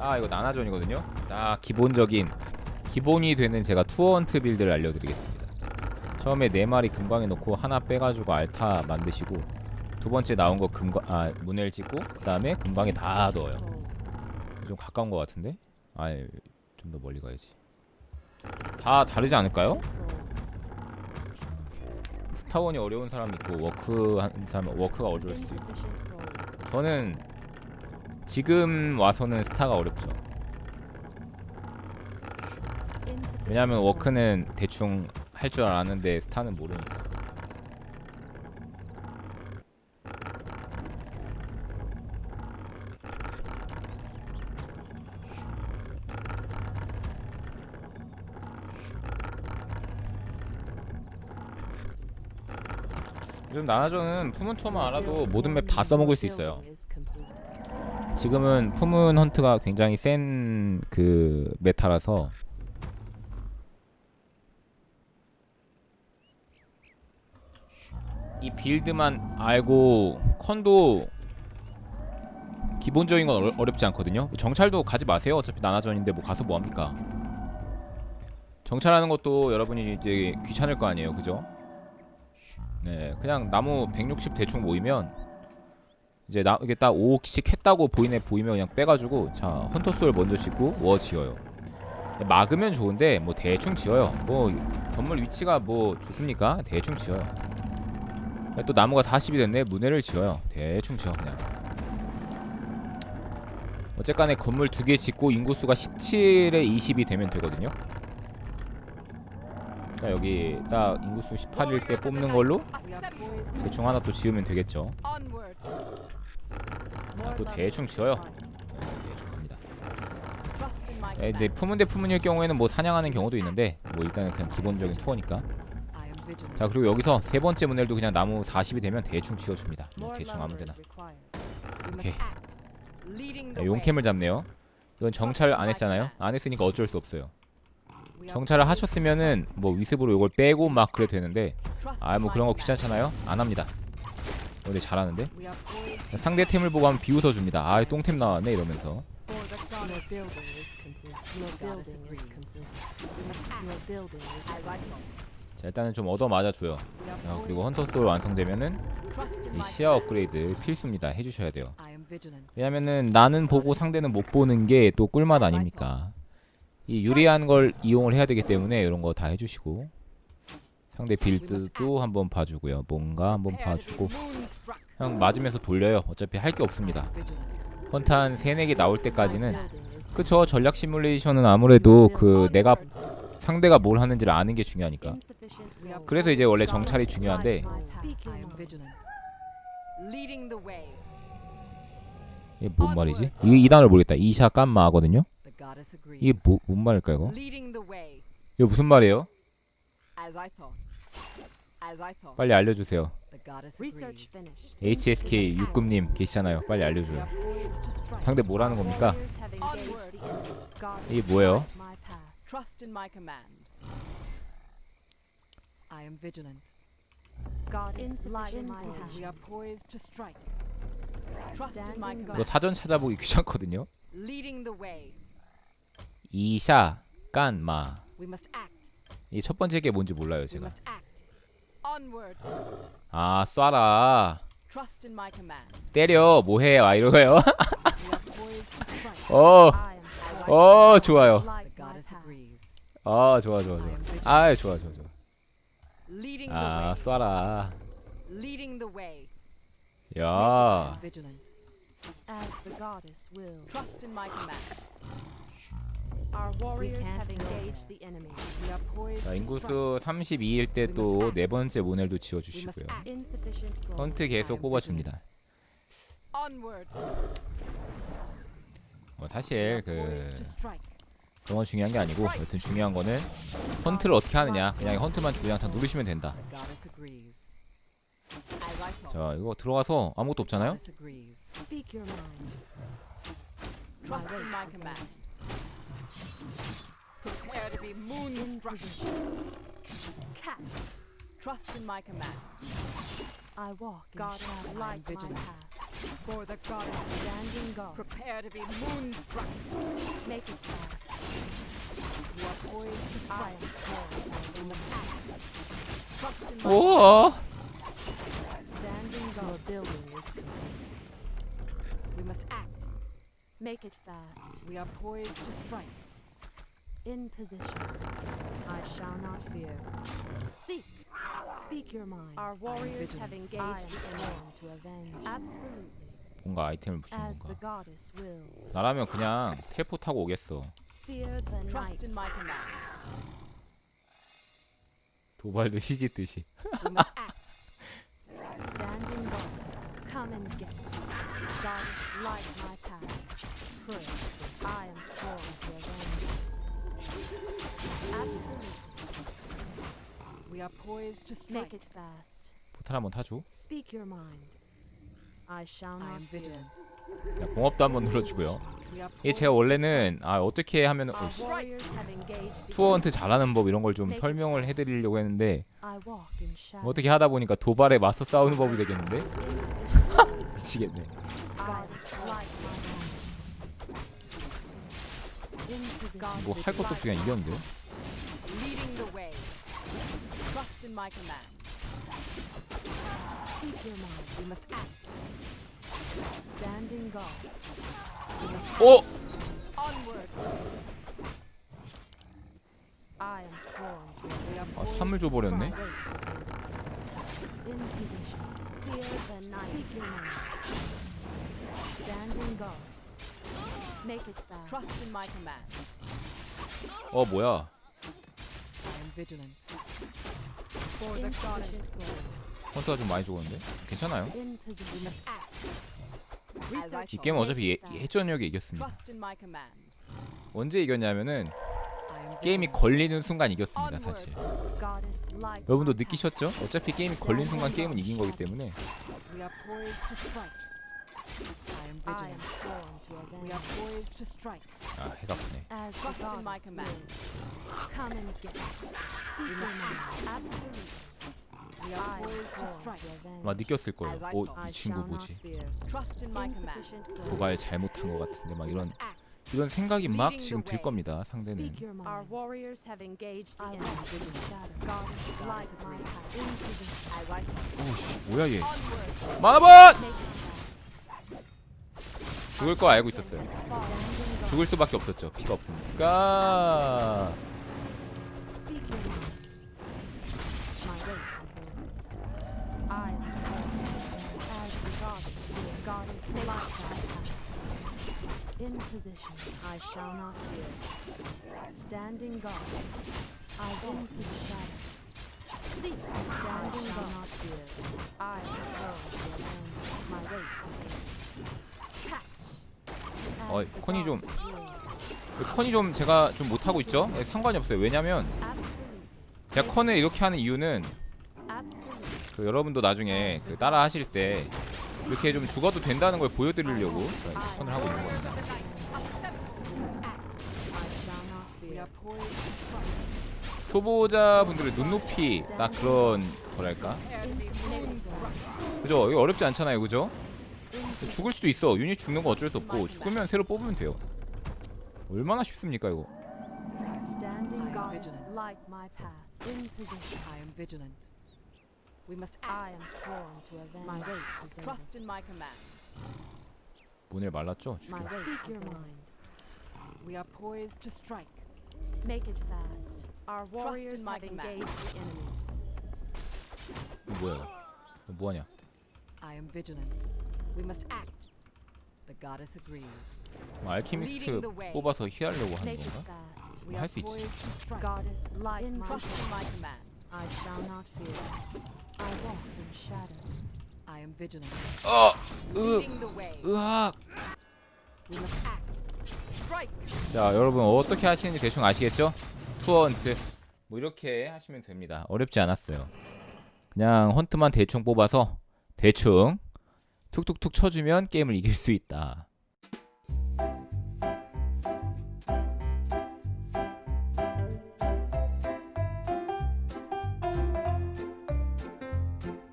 아 이거 나나존이거든요. 딱 기본적인 기본이 되는 제가 투어헌트 빌드를 알려드리겠습니다. 처음에 네 마리 금광에 넣고 하나 빼가지고 알타 만드시고 두 번째 나온 거 금광 아 문을 찍고 그 다음에 금광에 다 넣어요. 좀 가까운 것 같은데? 아좀 더 멀리 가야지. 다 다르지 않을까요? 스타원이 어려운 사람 있고 워크 하는 사람 워크가 어려울 수도 있고 저는 지금 와서는 스타가 어렵죠. 왜냐하면 워크는 대충 할줄 아는데 스타는 모르니까. 요즘 나나조는 품은 투어만 알아도 모든 맵 다 써먹을 수 있어요. 지금은 품은 헌트가 굉장히 센 그 메타라서 이 빌드만 알고 컨도 기본적인 건 어려, 어렵 지 않거든요. 정찰도 가지 마세요. 어차피 나나전인데 뭐 가서 뭐 합니까? 정찰하는 것도 여러분이 이제 귀찮을 거 아니에요, 그죠? 네, 그냥 나무 160 대충 모이면 이제 나 이게 딱 5씩 했다고 보이네 보이면 그냥 빼가지고 자 헌터솔 먼저 짓고 워 지어요. 막으면 좋은데 뭐 대충 지어요. 뭐 건물 위치가 뭐 좋습니까? 대충 지어요. 또 나무가 40이 됐네 문해를 지어요. 대충 지어 그냥. 어쨌간에 건물 두 개 짓고 인구수가 17에 20이 되면 되거든요. 그러니까 여기 딱 인구수 18일 때 뽑는 걸로 대충 하나 또 지으면 되겠죠. 아, 또 대충 지어요. 네, 대충 갑니다. 네, 이제 품은 대 품은일 경우에는 뭐 사냥하는 경우도 있는데 뭐 일단은 그냥 기본적인 투어니까. 자 그리고 여기서 세 번째 문헬도 그냥 나무 40이 되면 대충 지어줍니다. 그냥 대충 아무데나. 오케이. 네, 용캠을 잡네요. 이건 정찰 안 했잖아요. 안 했으니까 어쩔 수 없어요. 정찰을 하셨으면은 뭐 위습으로 이걸 빼고 막 그래도 되는데 아 뭐 그런 거 귀찮잖아요. 안 합니다. 근데 잘하는데 상대 템을 보고 하면 비웃어 줍니다. 아 똥템 나왔네 이러면서 자 일단은 좀 얻어 맞아줘요. 자, 그리고 헌터 소울 완성되면은 이 시야 업그레이드 필수입니다. 해주셔야 돼요. 왜냐면은 나는 보고 상대는 못 보는 게 또 꿀맛 아닙니까? 이 유리한 걸 이용을 해야 되기 때문에 이런 거 다 해주시고 상대 빌드도 한번 봐주고요. 뭔가 한번 봐주고 그냥 맞으면서 돌려요. 어차피 할 게 없습니다. 한 3, 4개 나올 때까지는 그쵸 전략 시뮬레이션은 아무래도 그 내가 상대가 뭘 하는지를 아는 게 중요하니까 그래서 이제 원래 정찰이 중요한데 이게 뭔 말이지? 이게 이 단어를 모르겠다. 이샤 깐마 하거든요. 이게 뭐, 뭔 말일까 이거? 이거 무슨 말이에요? 빨리 알려주세요. HSK 6급님 계시잖아요. 빨리 알려줘요. 상대 뭐라는 겁니까? 이게 뭐예요? 이거. 사전 찾아보기 귀찮거든요. 이샤 깐마. 이 첫 번째 게 뭔지 몰라요 제가. 아 쏴라. Trust in my command. 때려 뭐해 와 이러고요. 어, 어 좋아요. 아 좋아 좋아 좋아. 아 좋아 좋아 좋아. 아. 쏴라. 야. Our We warriors can't have go engaged there. the enemy. We are poised 자 to strike. 인구수 32일 때 또 네 번째 모넬도 지어주시고요. Insufficient gold. 헌트 계속 뽑아줍니다. Onward. 뭐 사실 그 poised to strike. 그런 건 중요한 게 아니고 여튼 중요한 거는 헌트를 어떻게 하느냐. 그냥 헌트만 주장 다 누르시면 된다. The goddess agrees. 자 이거 들어가서 아무것도 없잖아요. Goddess agrees. Speak your mind. Trust in my command. Prepare to be moonstruck. Cat. Trust in my command. I walk God shadow. I am like my vigilant. path. For the goddess. Standing guard. Prepare to be moonstruck. Make it fast. You are poised to I strike. am sworn. We must. Trust in my 오. Standing guard. Your building is complete. We must act. Make it fast. We are poised to strike. In position. I shall not fear. Seek. Speak your mind. Our warriors have engaged the enemy to avenge. Absolutely. 뭔가 아이템을 the 건가? goddess wills. 나라면 그냥 텔포 타고 오겠어. Fear the Trust night. in my command. 도발도 must act. Standing guard. Come and get. Goddess, light my path. Pray. I am sworn to avenge. Absolutely. We are poised to Make strike. it fast. 포탈 한번 타줘. Speak your mind. I shall I not am fear. vigilant. 야, 공업도 한번 눌러주고요. 이게 제가 원래는 아 어떻게 하면 the 투어헌트 잘하는 법 이런 걸 좀 설명을 해드리려고 했는데. 어떻게 하다 보니까 도발에 맞서 싸우는 법이 되겠는데. 미치겠네. 뭐 할 것도 없이 그냥 이겼는데요. 오! 아, poised 삼을 to 줘버렸네. Trust in my command. 어 뭐야? I am vigilant. For the goddess. Insufficient gold. 헌터가 좀 많이 죽었는데 괜찮아요. In We must act. 이. 게임은 어차피 예, 예전역에 이겼습니다. Trust in my command. 언제 이겼냐면은 I am 게임이. 걸리는 순간 이겼습니다 사실. Goddess, light 여러분도. 느끼셨죠? 어차피 게임이 걸린 순간 게임은 이긴 거기 때문에 We are poised to strike. I am I am vigilant. sworn to We avenge. are poised to strike. 아 해가 아프네. As the Trust in my goddess command. wills. Come and get me. Speak your mind. Absolutely. We I are am poised to sworn strike. to avenge. 아마 느꼈을 거예요. As I 오, thought. I 이 친구 shall not 뭐지? fear. Trust in my command. Insufficient gold. 도발 잘못한 것 같은데 막 We 이런. 이런 생각이 막 지금 들. 겁니다. 상대는. Speak your mind. Our warriors have engaged the I enemy. am vigilant. Shadow. Goddess, light my path. In position. As I thought. 오씨 뭐야 얘? Make fast. 죽을 거 알고 있었어요. 죽을 수밖에 없었죠. 피가 없으니까. Is. I the the. In position, I shall not fear. Standing guard, I in position. Seek the standing guard. not fear. I to avenge. My wait is 어이, 컨이 좀-. 컨이 좀 제가 좀 못하고 있죠? 예, 상관이 없어요. 왜냐면. 제가 컨을 이렇게 하는 이유는. 그 여러분도 나중에 그 따라 하실 때 이렇게 좀 죽어도 된다는 걸 보여드리려고 컨을 하고 있는 겁니다. 초보자분들의 눈높이 딱 그런 moonstruck. 그죠? 이거 어렵지 않잖아요, 그죠? 죽을 수도 있어. 유닛 죽는 거 어쩔 수 없고 죽으면 새로 뽑으면 돼요. 얼마나 쉽습니까 이거? Standing I am goddess, vigilant. light my path. In position, I am vigilant. We must I act. am sworn to avenge. My wait is over. Trust in my command. 문을 말랐죠? My 죽여. wait Speak your mind. We are poised to strike. Make it fast. Our warriors my have command. engaged the enemy. 이거 뭐야? 뭐하냐? I am vigilant. We must act. The goddess agrees. 뭐 알키미스트 뽑아서 휘하려고 하는 건가? fast. We 할 are 수 있지. poised to strike. Goddess, light In trust in my command. I shall not fear. I walk in shadow. I am vigilant. 어, 으, Leading the way. 으악. We must act. Strike. 자, 여러분 어떻게 하시는지 대충 아시겠죠? 투어헌트 뭐 이렇게 하시면 됩니다. 어렵지 않았어요. 그냥 헌트만 대충 뽑아서 대충 툭툭툭 쳐주면 게임을 이길 수 있다.